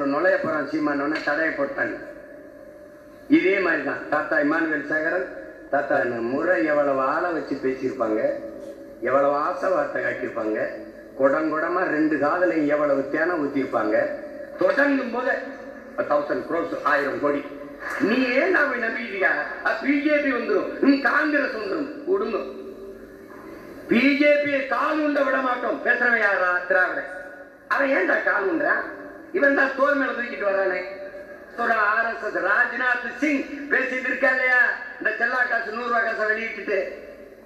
அரசியலுக்குள்ள நுழைய போறான் சீமானவன தடையை போட்டாங்க இதே மாதிரி தான் தாத்தா இமானுவேல் சேகரன் தாத்தா முறை எவ்வளவு ஆளை வச்சு பேசியிருப்பாங்க எவ்வளவு ஆசை வார்த்தை காட்டியிருப்பாங்க குடங்குடமா ரெண்டு காதலையும் எவ்வளவு தேனை ஊத்திருப்பாங்க தொடங்கும் போது தௌசண்ட் க்ரோஸ் ஆயிரம் கோடி. நீ ஏன் அவன் நம்பிக்கிறியா? பிஜேபி வந்துடும் நீ காங்கிரஸ் வந்துடும் கொடுங்க. பிஜேபியை கால் உண்ட விட மாட்டோம். பேசுறவன் யாரா? திராவிட அவன் ஏன்டா கால் உண்டான் இவன் தான் தோல் மேல தூக்கிட்டு வரானே ஆர்எஸ்எஸ் ராஜ்நாத் சிங் பேசிட்டு இருக்கா இல்லையா? இந்த செல்லா காசு நூறு ரூபாய் காசை வெளியிட்டு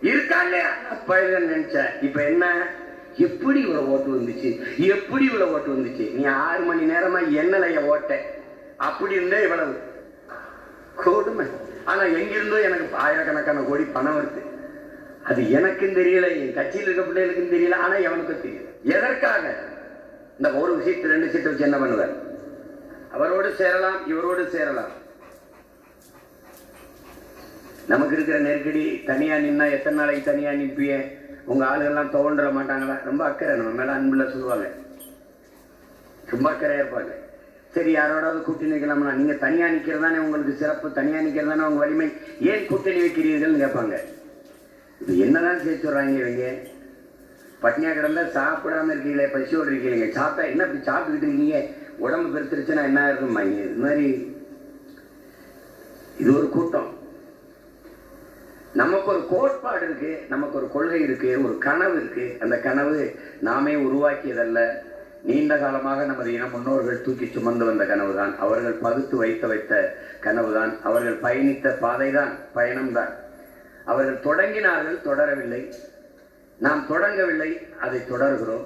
இருக்கா இல்லையா? அப்ப நினைச்சேன். இப்ப என்ன? எப்படி இவ்வளவு ஓட்டு வந்துச்சு? எப்படி இவ்வளவு ஓட்டு வந்துச்சு? நீ ஆறு மணி நேரமா என்னலைய ஓட்ட. அப்படி இருந்தே இவ்வளவு. கொடுமை. ஆனா எங்கிருந்தோ எனக்கு ஆயிரக்கணக்கான கோடி பணம் வருது. அது எனக்கும் தெரியல என் கட்சியில் இருக்க பிள்ளைகளுக்கும் தெரியல ஆனா எவனுக்கும் தெரியல. எதற்காக? இந்த ஒரு சீட்டு ரெண்டு சீட்டு வச்சு என்ன பண்ணுவார் அவரோடு சேரலாம் இவரோடு சேரலாம். நமக்கு இருக்கிற நெருக்கடி தனியா நின்னா எத்தனை நாளைக்கு தனியா நிற்பிய உங்க ஆளுகள்லாம் தோன்ற மாட்டாங்களா? ரொம்ப அக்கறை நம்ம மேல அன்புல சொல்லுவாங்க. ரொம்ப அக்கறையா இருப்பாங்க. சரி யாரோடாவது கூட்டணி வைக்கலாம்னா நீங்க தனியா நிக்கிறதானே உங்களுக்கு சிறப்பு தனியா நிக்கிறதானே உங்க வலிமை? ஏன் கூட்டணி வைக்கிறீர்கள்னு கேட்பாங்க. இது என்னதான் சேர்த்து வர்றாங்க இவங்க? பட்னியா கிடந்தா சாப்பிடாம இருக்கீங்களே பசியோடு இருக்கீங்க சாப்பிட்டா என்ன இப்படி சாப்பிட்டுக்கிட்டு இருக்கீங்க? உடம்பு பெருத்துருச்சுன்னா என்ன இருக்கும் இது மாதிரி இது ஒரு கூட்டம். நமக்கு ஒரு கோட்பாடு இருக்கு நமக்கு ஒரு கொள்கை இருக்கு ஒரு கனவு இருக்கு. அந்த கனவு நாமே உருவாக்கியதல்ல. நீண்ட காலமாக நமது இன முன்னோர்கள் தூக்கி சுமந்து வந்த கனவுதான். அவர்கள் பகுத்து வைத்து வைத்த கனவுதான். அவர்கள் பயணித்த பாதைதான் பயணம்தான். அவர்கள் தொடங்கினார்கள் தொடரவில்லை. நாம் தொடங்கவில்லை அதை தொடர்கிறோம்.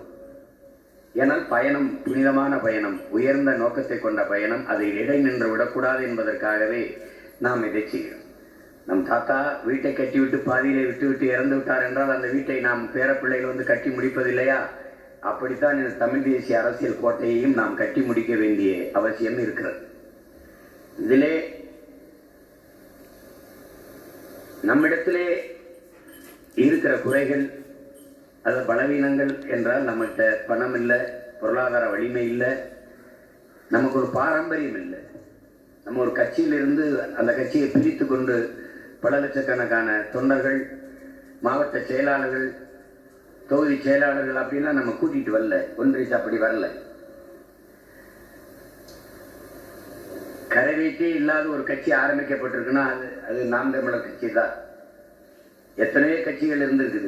ஏனால் பயணம் புனிதமான பயணம் உயர்ந்த நோக்கத்தை கொண்ட பயணம் அதை இடை நின்று விடக்கூடாது என்பதற்காகவே நாம் இதை செய்கிறோம். நம் தாத்தா வீட்டை கட்டிவிட்டு பாதியிலே விட்டு விட்டு இறந்து விட்டார் என்றால் அந்த வீட்டை நாம் பேரப்பிள்ளைகள் வந்து கட்டி முடிப்பதில்லையா? அப்படித்தான் இந்த தமிழ் தேசிய அரசியல் கோட்டையையும் நாம் கட்டி முடிக்க வேண்டிய அவசியம் இருக்கிறது. இதிலே நம்மிடத்திலே இருக்கிற குறைகள் அது பலவீனங்கள் என்றால் நம்மகிட்ட பணம் இல்லை பொருளாதார வலிமை இல்லை நமக்கு ஒரு பாரம்பரியம் இல்லை. நம்ம ஒரு கட்சியிலிருந்து அந்த கட்சியை பிரித்து கொண்டு பல லட்சக்கணக்கான தொண்டர்கள் மாவட்ட செயலாளர்கள் தொகுதி செயலாளர்கள் அப்படின்லாம் நம்ம கூட்டிட்டு வரல. ஒன்றிச்சு அப்படி வரல. கரவேட்டே இல்லாத ஒரு கட்சி ஆரம்பிக்கப்பட்டிருக்குன்னா அது அது நாம் தமிழர் கட்சி தான் எத்தனையோ கட்சிகள் இருந்திருக்குது.